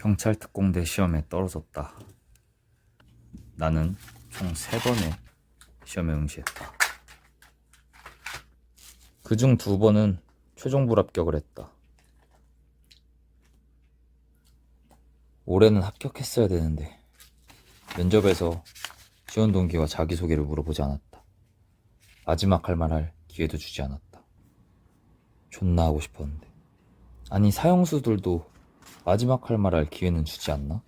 경찰 특공대 시험에 떨어졌다. 나는 총 세번의 시험에 응시했다. 그 중 두 번은 최종 불합격을 했다. 올해는 합격했어야 되는데 면접에서 지원 동기와 자기소개를 물어보지 않았다. 마지막 할 말 할 기회도 주지 않았다. 존나 하고 싶었는데. 아니 사형수들도 마지막 할 말 할 기회는 주지 않나?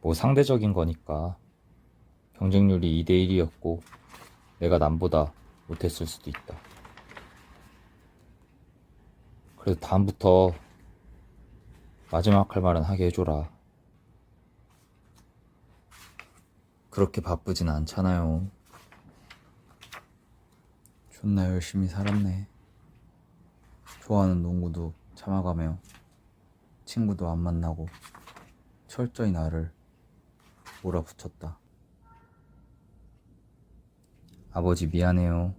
뭐 상대적인 거니까 경쟁률이 2대1이었고 내가 남보다 못했을 수도 있다. 그래도 다음부터 마지막 할 말은 하게 해줘라. 그렇게 바쁘진 않잖아요. 존나 열심히 살았네. 좋아하는 농구도 참아가며 친구도 안 만나고 철저히 나를 몰아붙였다. 아버지 미안해요.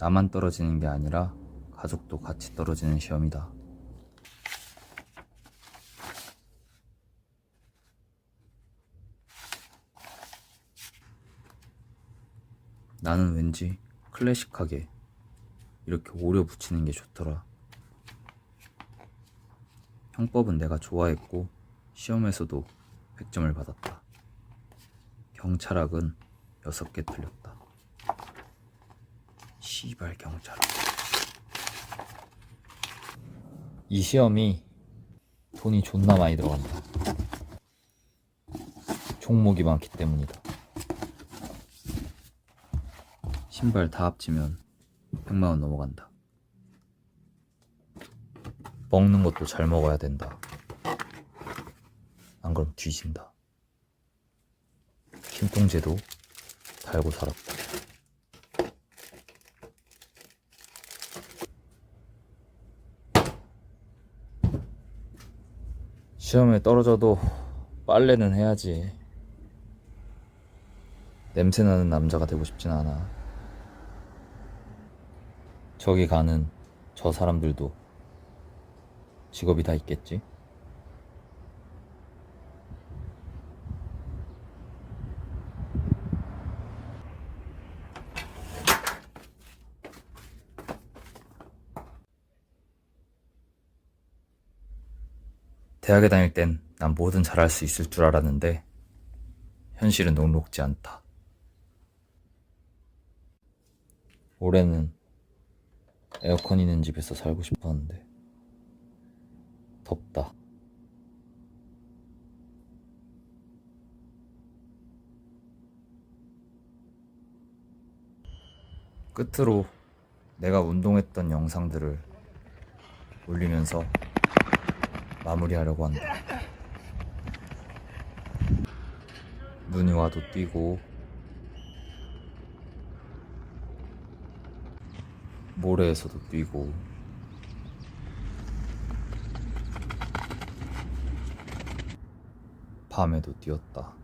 나만 떨어지는 게 아니라 가족도 같이 떨어지는 시험이다. 나는 왠지 클래식하게 이렇게 오려 붙이는 게 좋더라. 형법은 내가 좋아했고 시험에서도 100점을 받았다. 경찰학은 6개 틀렸다. 시발 경찰학. 이 시험이 돈이 존나 많이 들어간다. 종목이 많기 때문이다. 신발 다 합치면 100만 원 넘어간다. 먹는 것도 잘 먹어야 된다. 안 그럼 뒤진다. 김통제도 달고 살았다. 시험에 떨어져도 빨래는 해야지. 냄새나는 남자가 되고 싶진 않아. 저기 가는 저 사람들도 직업이 다 있겠지? 대학에 다닐 땐 난 뭐든 잘할 수 있을 줄 알았는데 현실은 녹록지 않다. 올해는 에어컨 있는 집에서 살고 싶었는데 덥다. 끝으로 내가 운동했던 영상들을 올리면서 마무리하려고 한다. 눈이 와도 뛰고 모래에서도 뛰고 밤에도 뛰었다.